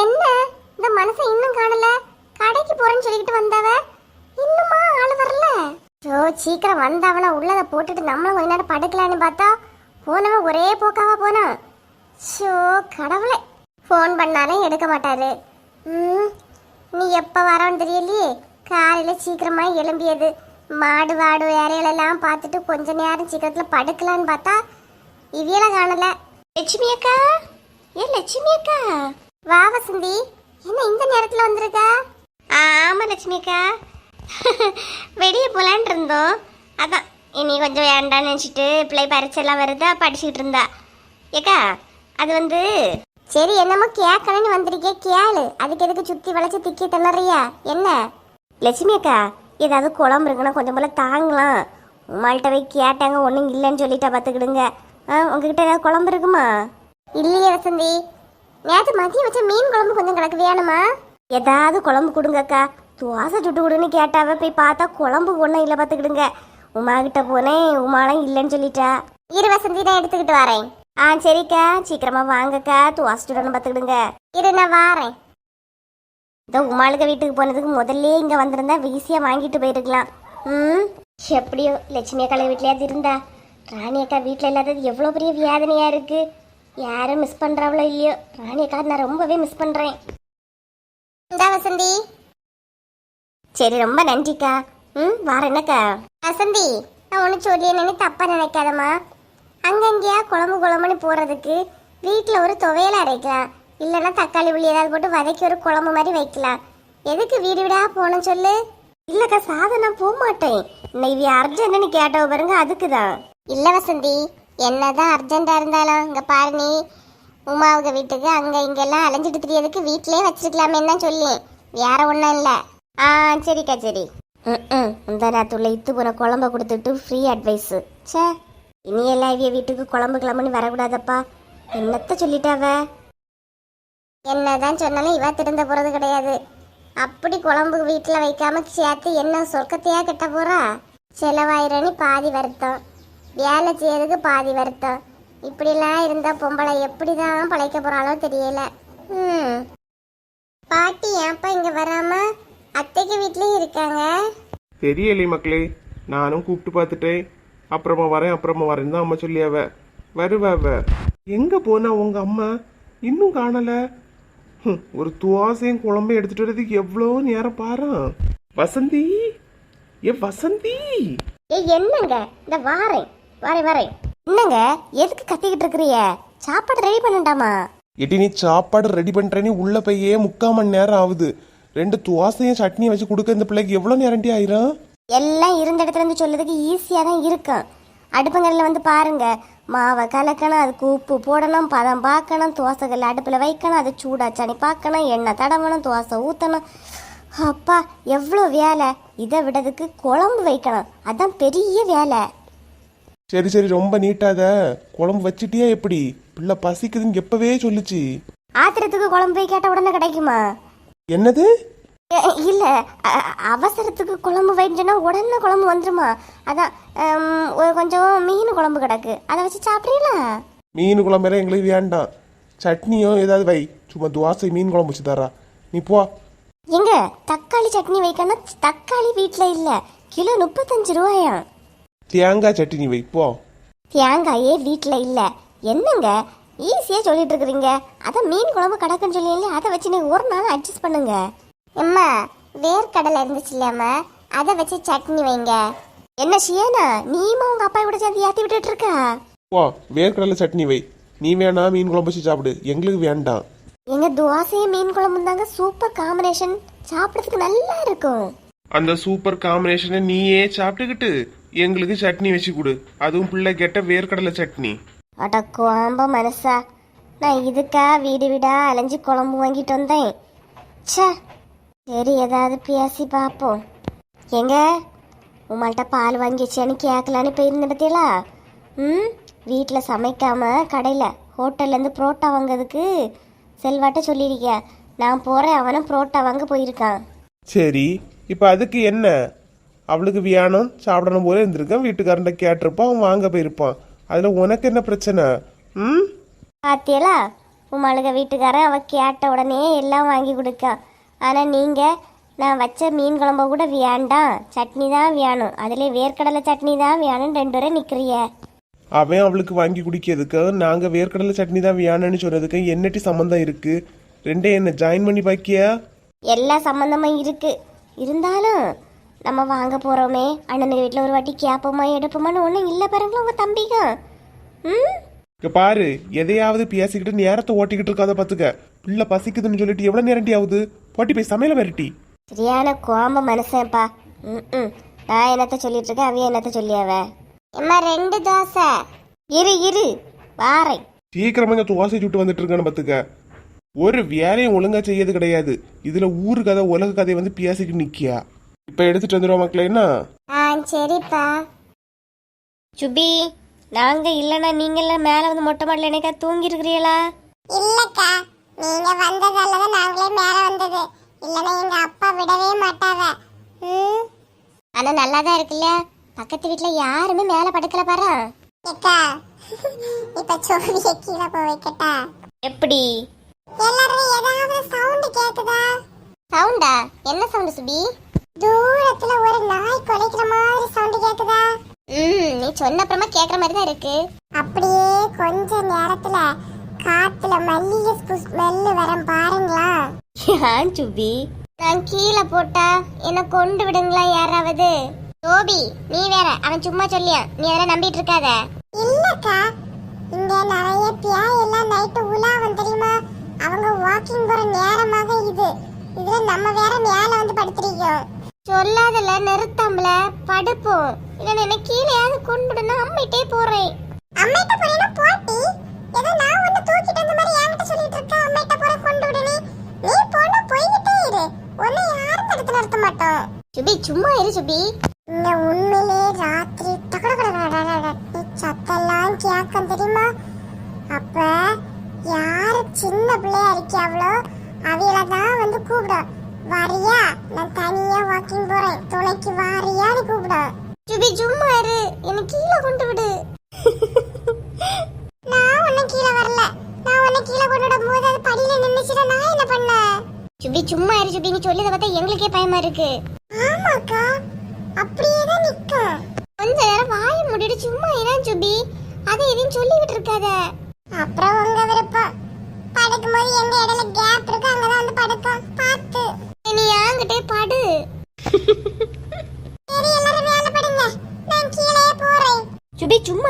என்ன? இந்த மனுஷன் இன்னும் காணல? கடைக்கு போறேன்னு சொல்லிக்கிட்டு வந்தவ? இன்னுமா ஆள் வரல? ஓ சீக்கிரம் வந்தவனா உள்ளத போட்டுட்டு நம்மளும் கொஞ்ச நேரம் படுக்கலான்னு பார்த்தா போனவன் ஒரே போக்காவா போனான் ஷோ கடவுளே. ஃபோன் பண்ணாலும் எடுக்க மாட்டாரு. ம் நீ எப்போ வரோன்னு தெரியலையே? காலையில் சீக்கிரமாக எழும்பியது. மாடு வாடு வேறையிலெல்லாம் பார்த்துட்டு கொஞ்ச நேரம் சீக்கிரத்தில் படுக்கலான்னு பார்த்தா இவியல காணலை. லட்சுமி அக்கா? ஏ லட்சுமி அக்கா? வா வசந்தி. என்ன இந்த நேரத்தில் வந்திருக்கா? ஆமாம் லட்சுமி அக்கா. வெளியே போலான் இருந்தோம். அதான் இனி கொஞ்சம் வேண்டாம்னு நினச்சிட்டு பிள்ளை பரீட்சைலாம் வருதா படிச்சுக்கிட்டு இருந்தா. ஏக்கா அது வந்து சரி என்னமோ கேட்கணும்னு வந்திருக்கே கேளு. அதுக்கு எதுக்கு சுத்தி வளைச்சு திக்கி திணறியா? என்ன? லட்சுமி அக்கா ஏதாவது குழம்பு இருக்குன்னா கொஞ்சம் போல தாங்கலாம். உமாள்கிட்ட போய் கேட்டாங்க ஒன்றும் இல்லைன்னு சொல்லிட்டா பார்த்துக்கிடுங்க. ஆ உங்ககிட்ட ஏதாவது குழம்பு இருக்குமா? இல்லையே வசந்தி. நேற்று மதியம் வச்ச மீன் குழம்பு கொஞ்சம் கிடக்கு வேணுமா ஏதாவது குழம்பு கொடுங்கக்கா. தோசை சுட்டு கொடுன்னு கேட்டாவே போய் பார்த்தா குழம்பு ஒன்றும் இல்லை பார்த்துக்கிடுங்க உமா கிட்ட போனேன் உமாலாம் இல்லைன்னு சொல்லிட்டா. இரு வசந்தி நான் எடுத்துக்கிட்டு வரேன். ஆ சரிக்கா. சீக்கிரமா வாங்கக்கா. தோசை சுடணும் பார்த்துக்கிடுங்க இரு நான் வாரேன். இந்த உமாளுக்கு வீட்டுக்கு போனதுக்கு முதல்ல இங்கே வந்திருந்தா வீசியாக வாங்கிட்டு போயிருக்கலாம். ம்? எப்படியோ லட்சுமி அக்கா வீட்லயாவது இருந்தா. ராணி அக்கா வீட்டில் இல்லாதது எவ்வளோ பெரிய வியாதனையாக இருக்குது யாரும் மிஸ் பண்றாவளோ இல்லையோ? ராணி அக்கா நான் ரொம்பவே மிஸ் பண்றேன். இந்தா வசந்தி. சரி ரொம்ப நன்றிக்கா. ம் வார என்னக்கா? வசந்தி நான் ஒன்று சொல்லி என்னன்னு தப்பா நினைக்காதம்மா. அங்கங்கேயா குழம்பு குழம்புன்னு போறதுக்கு வீட்டில் ஒரு துவையல் அரைக்கலாம். இல்லைன்னா தக்காளி உள்ளி ஏதாவது போட்டு வதக்கி ஒரு குழம்பு மாதிரி வைக்கலாம். எதுக்கு வீடு வீடா போகணும் சொல்லு? இல்லக்கா சாதம் நான் போக மாட்டேன் இன்னைக்கு அர்ஜென்ட்னு கேட்டவ பாருங்க அதுக்கு தான் இல்ல வசந்தி என்னதான் அர்ஜென்டா இருந்தாலும் இங்கே பாரு நீ. உமாவுக்கு வீட்டுக்கு அங்கே இங்கெல்லாம் அலைஞ்சிட்டு தெரியறதுக்கு வீட்டிலே வச்சிருக்கலாமே தான் சொல்லி வேற ஒன்றும் இல்லை. ஆ சரிக்கா சரி. ம் இந்த நேரத்துள்ள இத்து போகிற குழம்ப கொடுத்துட்டு ஃப்ரீ அட்வைஸு ச்சே. இனி எல்லாம் இவிய வீட்டுக்கு குழம்பு கிளம்புன்னு வரக்கூடாதப்பா. என்னத்த சொல்லிட்டாவ? என்னதான் சொன்னாலும் இவ திருந்த போகிறது கிடையாது. அப்படி குழம்பு வீட்டில் வைக்காம சேர்த்து என்ன சொர்க்கத்தையா கெட்ட போறா? செலவாயிரன்னு பாதி வருத்தம். வேலை செய்யறதுக்கு பாதி வருத்தம். இப்படிலாம் இருந்தா பொம்பளை எப்படி தான் பழைக்க போறாளோ தெரியல. ம். பாட்டி ஏன்ப்பா இங்க வராம? அத்தைக்கு வீட்லயும் இருக்காங்க. தெரியலை மக்களே நானும் கூப்பிட்டு பார்த்துட்டேன். அப்புறமா வரேன் அப்புறமா வரேன் தான் அம்மா சொல்லியாவ. வருவாவ எங்க போனா உங்க அம்மா? இன்னும் காணல. ஹம், ஒரு துவாசையும் குழம்பையும் எடுத்துட்டு வரதுக்கு எவ்வளோ நேரம் பாரு. வசந்தி? ஏ வசந்தி? ஏய் என்னங்க? இந்த வாரேன். வாரேன் வாரேன். என்னங்க எதுக்கு கத்திக்கிட்டு இருக்கிறிய சாப்பாடு ரெடி பண்ணண்டாமா? எட்டி நீ சாப்பாடு ரெடி பண்றேன்னு உள்ள போயே முக்கால் மணி நேரம் ஆகுது. ரெண்டு துவாசையும் சட்னியும் வச்சு கொடுக்க இந்த பிள்ளைக்கு எவ்வளோ நேரண்டி ஆயிரும்? எல்லாம் இருந்த இடத்துல இருந்து சொல்றதுக்கு ஈஸியாக தான் இருக்கும். அடுப்புங்கல்ல வந்து பாருங்க மாவை கலக்கணும் அதுக்கு உப்பு போடணும் பதம் பார்க்கணும் தோசைகள் அடுப்பில் வைக்கணும் அது சூடாச்சாணி பார்க்கணும் எண்ணெய் தடவணும் தோசை ஊற்றணும் அப்பா எவ்வளோ வேலை? இதை விடதுக்கு குழம்பு வைக்கணும். அதான் பெரிய வேலை. சரி சரி ரொம்ப நீட்டாத குழம்பு வச்சிட்டியா எப்படி? பிள்ளை பசிக்குதுன்னு எப்பவே சொல்லுச்சு. ஆத்திரத்துக்கு குழம்பு போய் கேட்டால் உடனே கிடைக்குமா? என்னது? அஹ், இல்ல அ- அவசரத்துக்கு குழம்பு வைஞ்சனா உடனே குழம்பு வந்துருமா? அதான் ஹம், ஒரு கொஞ்சம் மீன் குழம்பு கிடக்கு. அதை வச்சு சாப்பிட்றீங்களா மீன் குழம்பெல்லாம் எங்களுக்கு வேண்டாம். சட்னியோ ஏதாவது வை. சும்மா துவாசை மீன் குழம்பு வச்சு தரா. நீ போ. எங்க? தக்காளி சட்னி வைக்கணும் தக்காளி வீட்ல இல்ல. கிலோ முப்பத்தஞ்சு ரூபாயாம். தேங்காய் சட்னி வை போ தேங்காயே வீட்ல இல்ல. என்னங்க? ஈஸியா சொல்லிட்டு இருக்கிறீங்க அதான் மீன் குழம்பு கிடக்குன்னு சொல்லி அதை வச்சு நீங்க ஒரு நாள் அட்ஜஸ்ட் பண்ணுங்க. அம்மா வேர்க்கடலை இருந்துச்சு இல்லையாம்மா அதை வச்சு சட்னி வைங்க. என்ன ஷியானா நீமா உங்க அப்பா கூட சேர்ந்து ஏத்தி விட்டுட்டு இருக்கா போ வேர்க்கடலை சட்னி வை. நீ வேணா மீன் குழம்பு வச்சு சாப்பிடு. எங்களுக்கு வேண்டாம். எங்க தோசையும் மீன் குழம்பு தாங்க சூப்பர் காம்பினேஷன் சாப்பிடறதுக்கு நல்லா இருக்கும். அந்த சூப்பர் காம்பினேஷனை நீயே சாப்பிட்டுக்கிட்டு எங்களுக்கு சட்னி வச்சு கொடு. அதுவும் பிள்ளை கெட்ட வேர்க்கடலை சட்னி. அட கோம்ப மனசா நான் இதுக்கா வீடு வீடா அலைஞ்சு குழம்பு வாங்கிட்டு வந்தேன். ச்சே. சரி ஏதாவது பேசி பார்ப்போம். எங்க? உமாள்கிட்ட பால் வாங்கி வச்சேன்னு கேட்கலான்னு போயிருந்த பத்தியலா? ம்? வீட்டில் சமைக்காம கடையில் ஹோட்டல்லேருந்து புரோட்டா வாங்குறதுக்கு செல்வாட்ட சொல்லியிருக்கேன் நான் போகிறேன் அவனும் புரோட்டா வாங்க போயிருக்கான். சரி இப்போ அதுக்கு என்ன? அவளுக்கு வியானம் சாப்பிடணும் போல இருந்திருக்கான். வீட்டுக்காரன்ட்ட கேட்டிருப்பான் அவன் வாங்க போயிருப்பான். அதில் உனக்கு என்ன பிரச்சனை? ம்? பாத்தியலா? உமாளுக வீட்டுக்காரன் அவ கேட்ட உடனே எல்லாம் வாங்கி கொடுக்கா. ஆனா நீங்க நான் வச்ச மீன் குழம்ப கூட வேண்டாம் சட்னி தான் வேணும் அதுல வேர்க்கடலை சட்னி தான் வேணும் ரெண்டு பேரும் நிக்கிறிய. அவன் அவளுக்கு வாங்கி குடிக்கிறதுக்கு நாங்க வேர்க்கடலை சட்னி தான் வேணும்னு சொன்னதுக்கு என்னட்டி சம்மந்தம் இருக்கு? ரெண்டே என்ன ஜாயின் பண்ணி பாக்கியா? எல்லா சம்மந்தமும் இருக்கு. இருந்தாலும் நம்ம வாங்க போறோமே. அண்ணனுக்கு வீட்டில் ஒரு வாட்டி கேப்போமா எடுப்போமான்னு ஒன்றும் இல்லை பாருங்களா உங்க தம்பிங்க ம்? இங்க பாரு எதையாவது பேசிக்கிட்டு நேரத்தை ஓட்டிக்கிட்டு இருக்காத பாத்துக்க. பிள்ளை பசிக்குதுன்னு சொல்லிட்டு எவ்வளவு நேரண்டி ஆகுது? போட்டி போய் சமையல வரட்டி சரியான கோம்ப மனுஷன்ப்பா. ம் ம். நான் என்னத்த சொல்லிட்டு இருக்கேன் அவன் என்னத்த சொல்லியாவ? அம்மா ரெண்டு தோசை. இரு இரு. வாரேன். சீக்கிரமா இங்க தோசை சுட்டு வந்துட்டு இருக்கான்னு பாத்துக்க. ஒரு வேலையும் ஒழுங்கா செய்யறது கிடையாது. இதுல ஊரு கதை உலக கதையை வந்து பேசிக்கிட்டு நிக்கியா? இப்ப எடுத்துட்டு வந்துடுவோம் மக்களே என்ன? ஆ சரிப்பா. சுபி நாங்க இல்லைன்னா நீங்க எல்லாம் மேல வந்து மொட்டை மாடல எனக்கா தூங்கி இருக்கிறீங்களா இல்லக்கா நீங்க வந்ததால தான் நாங்களே மேல வந்தது. இல்லனா எங்க அப்பா விடவே மாட்டாங்க ம்? ஆனா நல்லா தான் இருக்குல்ல? பக்கத்து வீட்ல யாருமே மேல படுக்கல பாரு. அக்கா இப்ப சோழிய கீழே போய் வைக்கட்டா? எப்படி? எல்லாரும் ஏதாவது சவுண்ட் கேக்குதா? சவுண்டா என்ன சவுண்ட் சுபி? தூரத்துல ஒரு நாய் குலைக்கிற மாதிரி சவுண்ட் கேக்குதா? ம் நீ சொன்ன அப்புறமா கேக்குற மாதிரி தான் இருக்கு. அப்படியே கொஞ்ச நேரத்துல காத்துல மல்லிகை ஸ்மெல்லு வரும் பாருங்களா. ஏன் சுபி? நான் கீழே போட்டா என்ன கொண்டு விடுங்களா யாராவது? சோபி நீ வேற அவன் சும்மா சொல்லியா. நீ அதெல்லாம் நம்பிட்டு இருக்காத. இல்லக்கா இங்க நிறைய பியாய் எல்லாம் நைட்டு உலாவும் தெரியுமா? அவங்க வாக்கிங் போற நேரமாக இது. இதுல நம்ம வேற மேல வந்து படுத்திருக்கோம். சொல்லாதல நிறுத்தாமல படுப்போம் இல்ல என்ன கீழேயாவது கொண்டு விடுனா அம்மிட்டே போறேன். அம்மைட்ட போறேன்னா போட்டி. ஏதோ நான் ஒண்ணு தூக்கிட்டு அந்த மாதிரி என்கிட்ட சொல்லிட்டு இருக்க அம்மைட்ட போற கொண்டு விடுனே நீ போனா போய்கிட்டே இரு. உன்னை யாரும் தடுத்து நிறுத்த மாட்டோம். சுபி சும்மா இரு சுபி. இங்க உண்மையிலே ராத்திரி டகடகடகடகடன்னு சத்தெல்லாம் கேட்கும் தெரியுமா? அப்ப யாரு சின்ன பிள்ளையா இருக்கியாவளோ அவையில தான் வந்து கூப்பிடும். வாரியா? நான் தனியா வாக்கிங் போறேன். துணைக்கு வாரியான்னு கூப்பிடுவேன் சுபி சும்மா இரு. என்ன கீழே கொண்டு விடு. நான் உன்ன கீழே வரல. நான் உன்ன கீழே கொண்டு விடும் போது அது படியில நின்னுச்சுடா நான் என்ன பண்ண? சுபி சும்மா இரு சுபி. நீ சொல்லதை பார்த்தா எங்களுக்கே பயமா இருக்கு. ஆமாக்கா. அப்படியே தான் நிக்க. கொஞ்ச நேரம் வாய முடிட்டு சும்மா இரான் சுபி. அதை எதையும் சொல்லிக்கிட்டு இருக்காத. அப்புறம் உங்க விருப்பம். படுக்கும்போது எங்க இடையில கேப் இருக்கு அங்கதான் வந்து படுக்கும்.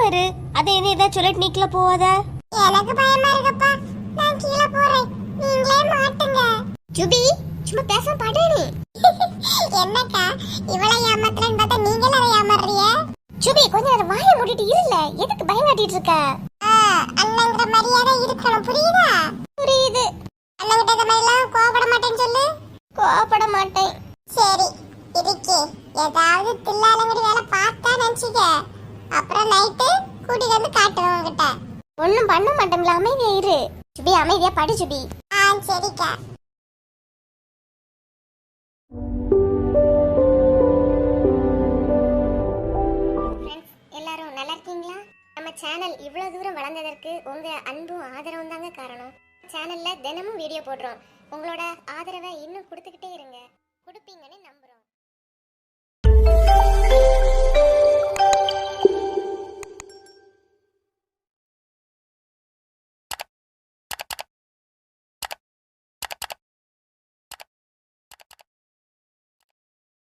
இரு. அதை என்ன ஏதாவது சொல்லிட்டு நீக்கல போவாத? எனக்கு பயமா இருக்கப்பா. நான் கீழே போறேன். நீங்களே மாட்டுங்க. சுபி சும்மா பேச படு நீ என்னக்கா இவளை ஏமாத்துறேன்னு பார்த்தா நீங்களும் அதை ஏமாறுறிய சுபி கொஞ்ச நேரம் வாய மூடிட்டு இருல. எதுக்கு பயம் காட்டிட்டு இருக்க அண்ணங்கிற மரியாதை இருக்கணும். புரியுதா? புரியுது. அண்ணங்கிட்ட இந்த மாதிரிலாம் கோவப்பட மாட்டேன்னு சொல்லு. கோவப்பட மாட்டேன். சரி இருக்கு ஏதாவது தில்லாலங்கடி வேலை பார்த்தா நினைச்சுக்க. அப்புறம் நைட்டு கூட்டிட்டு வந்து காட்டுவேன் உங்ககிட்ட ஒண்ணும் பண்ண மாட்டோம்ல அமைதியா இரு. சுபி அமைதியா படு சுபி. ஆ சரிக்கா. எல்லாரும் நல்லா இருக்கீங்களா? நம்ம சேனல் இவ்வளவு தூரம் வளர்ந்ததற்கு உங்க அன்பும் ஆதரவும் தாங்க காரணம். சேனல்ல தினமும் வீடியோ போடுறோம். உங்களோட ஆதரவை இன்னும் கொடுத்துக்கிட்டே